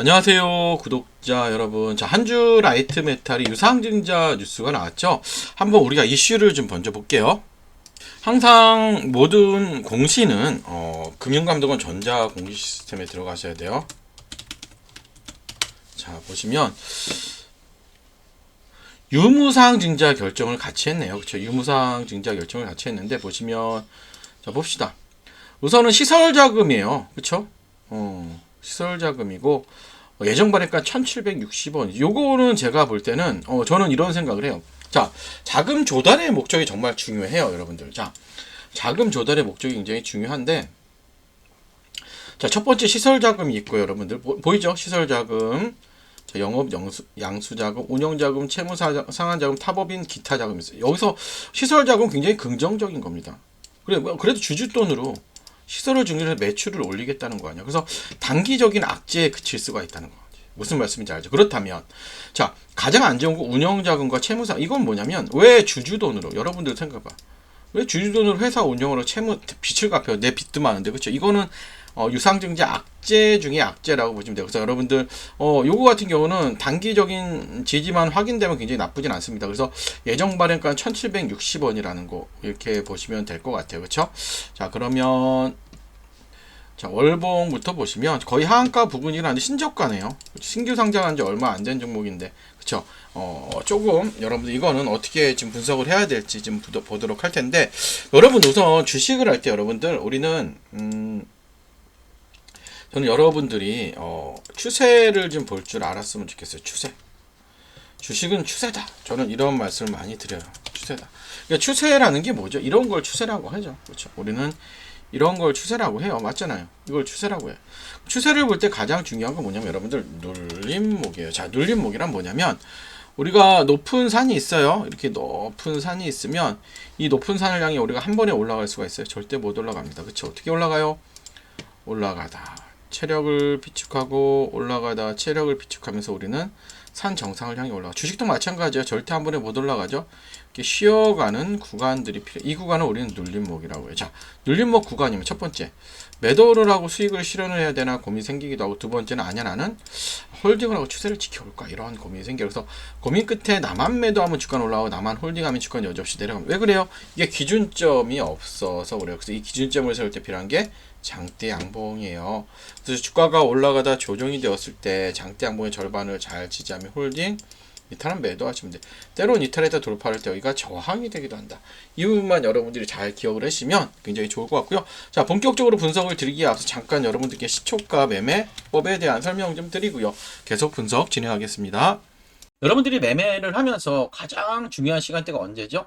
안녕하세요 구독자 여러분. 자 한 주 라이트 메탈이 유상증자 뉴스가 나왔죠. 한번 우리가 이슈를 좀 먼저 볼게요. 항상 모든 공시는 어, 금융감독원 전자 공시 시스템에 들어가셔야 돼요. 자 보시면 유무상 증자 결정을 같이 했네요. 그렇죠 유무상 증자 결정을 같이 했는데 보시면 자 봅시다. 우선은 시설 자금이에요. 그렇죠 어, 시설 자금이고 어, 예정 발행가 1,760원. 요거는 제가 볼 때는 어, 저는 이런 생각을 해요. 자, 자금 조달의 목적이 정말 중요해요, 여러분들. 자, 자금 조달의 목적이 굉장히 중요한데 자, 첫 번째 시설 자금이 있고요, 여러분들. 보, 이죠 시설 자금. 자, 영업 영수, 양수 자금, 운영 자금, 채무 사- 상환 자금, 타법인 기타 자금이 있어요. 여기서 시설 자금 굉장히 긍정적인 겁니다. 그래, 뭐, 그래도 주주 돈으로 시설을 중심으로 매출을 올리겠다는 거 아니야. 그래서 단기적인 악재에 그칠 수가 있다는 거지. 무슨 말씀인지 알죠? 그렇다면 자 가장 안 좋은 거 운영 자금과 채무사 이건 뭐냐면 왜 주주돈으로 여러분들 생각해봐. 왜 주주돈으로 회사 운영으로 채무 빚을 갚아요? 내 빚도 많은데 그렇죠? 이거는 어, 유상증자 악재 중에 악재라고 보시면 돼요. 그래서 여러분들 어, 요거 같은 경우는 단기적인 지지만 확인되면 굉장히 나쁘진 않습니다. 그래서 예정 발행가 1,760원이라는 거 이렇게 보시면 될 것 같아요. 그렇죠? 자 그러면 자 월봉부터 보시면 거의 하한가 부분이라는 신저가네요. 신규 상장한 지 얼마 안 된 종목인데 그쵸? 어 조금 여러분들 이거는 어떻게 지금 분석을 해야 될지 좀 보도- 보도록 할 텐데 여러분 우선 주식을 할 때 여러분들 우리는 음 저는 여러분들이 어 추세를 좀 볼 줄 알았으면 좋겠어요. 추세. 주식은 추세다. 저는 이런 말씀을 많이 드려요. 추세다. 그러니까 추세라는 게 뭐죠? 이런 걸 추세라고 하죠. 그렇죠? 우리는 이런 걸 추세라고 해요. 맞잖아요. 이걸 추세라고 해요. 추세를 볼 때 가장 중요한 건 뭐냐면 여러분들 눌림목이에요. 자, 눌림목이란 뭐냐면 우리가 높은 산이 있어요. 이렇게 높은 산이 있으면 이 높은 산을 향해 우리가 한 번에 올라갈 수가 있어요. 절대 못 올라갑니다. 그렇죠? 어떻게 올라가요? 올라가다 체력을 비축하고 올라가다 체력을 비축하면서 우리는 산 정상을 향해 올라가. 주식도 마찬가지예요. 절대 한 번에 못 올라가죠. 이렇게 쉬어가는 구간들이 필요. 이 구간을 우리는 눌림목이라고 해요. 자, 눌림목 구간이면 첫 번째 매도를 하고 수익을 실현을 해야 되나 고민이 생기기도 하고 두 번째는 아니야 나는 홀딩을 하고 추세를 지켜볼까 이런 고민이 생겨요. 그래서 고민 끝에 나만 매도하면 주가는 올라가고 나만 홀딩하면 주가는 여지없이 내려갑니다. 왜 그래요? 이게 기준점이 없어서 그래요. 그래서 이 기준점을 세울 때 필요한 게 장대 양봉이에요. 그래서 주가가 올라가다 조정이 되었을 때 장대 양봉의 절반을 잘 지지하면 홀딩, 이탈은 매도하시면 돼. 때론 이탈에다 돌파할 때 여기가 저항이 되기도 한다. 이 부분만 여러분들이 잘 기억을 하시면 굉장히 좋을 것 같고요. 자, 본격적으로 분석을 드리기에 앞서 잠깐 여러분들께 시초가 매매법에 대한 설명 좀 드리고요. 계속 분석 진행하겠습니다. 여러분들이 매매를 하면서 가장 중요한 시간대가 언제죠?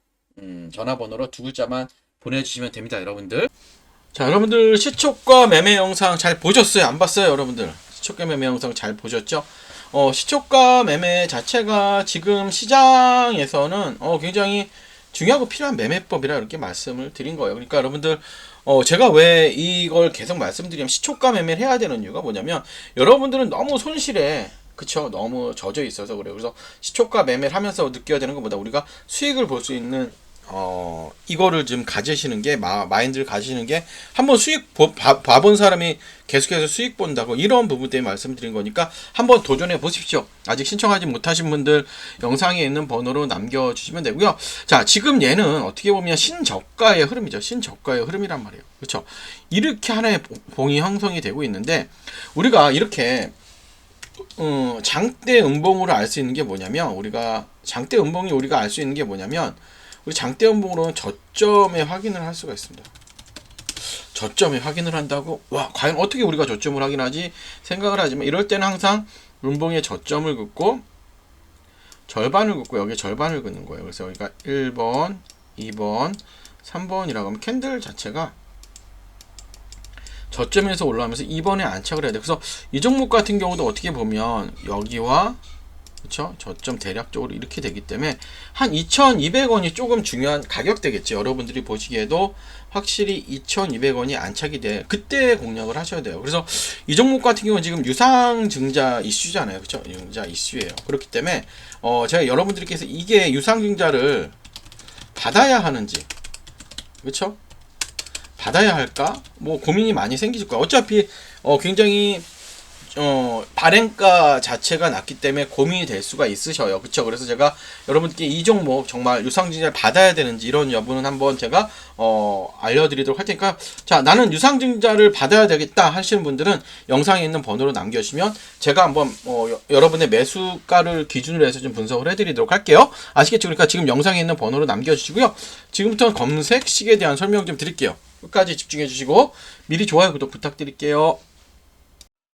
음, 전화번호로 두 글자만 보내주시면 됩니다, 여러분들. 자, 여러분들 시초가 매매 영상 잘 보셨어요? 안 봤어요, 여러분들? 시초가 매매 영상 잘 보셨죠? 어, 시초가 매매 자체가 지금 시장에서는 어, 굉장히 중요하고 필요한 매매법이라 이렇게 말씀을 드린 거예요. 그러니까 여러분들 어, 제가 왜 이걸 계속 말씀드리면 시초가 매매를 해야 되는 이유가 뭐냐면 여러분들은 너무 손실에 그쵸 너무 젖어 있어서 그래요 그래서 시초가 매매를 하면서 느껴야 되는 것보다 우리가 수익을 볼 수 있는 어 이거를 좀 가지시는 게 마, 마인드를 가지시는 게 한번 수익 봐본 사람이 계속해서 수익 본다고 이런 부분 때문에 말씀드린 거니까 한번 도전해 보십시오. 아직 신청하지 못하신 분들 영상에 있는 번호로 남겨주시면 되고요. 자 지금 얘는 어떻게 보면 신저가의 흐름이죠. 신저가의 흐름이란 말이에요. 그렇죠? 이렇게 하나의 봉이 형성이 되고 있는데 우리가 이렇게 어, 장대 음봉으로 알 수 있는 게 뭐냐면 우리가 장대 음봉이 우리가 알 수 있는 게 뭐냐면 우리 장대 음봉으로는 저점에 확인을 할 수가 있습니다. 저점에 확인을 한다고 와 과연 어떻게 우리가 저점을 확인하지 생각을 하지만 이럴 때는 항상 음봉의 저점을 긋고 절반을 긋고 여기에 절반을 긋는 거예요. 그래서 여기가 1번, 2번, 3번이라고 하면 캔들 자체가 저점에서 올라오면서 2번에 안착을 해야 돼. 그래서 이 종목 같은 경우도 어떻게 보면 여기와 그렇죠? 저점 대략적으로 이렇게 되기 때문에 한 2,200원이 조금 중요한 가격대겠죠. 여러분들이 보시기에도 확실히 2,200원이 안착이 돼. 그때 공략을 하셔야 돼요. 그래서 이 종목 같은 경우는 지금 유상증자 이슈잖아요. 그렇죠? 증자 이슈예요. 그렇기 때문에 어 제가 여러분들께서 이게 유상증자를 받아야 하는지 그렇죠? 받아야 할까? 뭐 고민이 많이 생기실 거야. 어차피 어 굉장히 어 발행가 자체가 낮기 때문에 고민이 될 수가 있으셔요. 그렇죠? 그래서 제가 여러분께 이 종목 정말 유상증자를 받아야 되는지 이런 여부는 한번 제가 어 알려드리도록 할 테니까 자 나는 유상증자를 받아야 되겠다 하시는 분들은 영상에 있는 번호로 남겨주시면 제가 한번 어 여, 여러분의 매수가를 기준으로 해서 좀 분석을 해드리도록 할게요. 아시겠죠? 그러니까 지금 영상에 있는 번호로 남겨주시고요. 지금부터 검색식에 대한 설명 좀 드릴게요. 끝까지 집중해 주시고 미리 좋아요 구독 부탁드릴게요.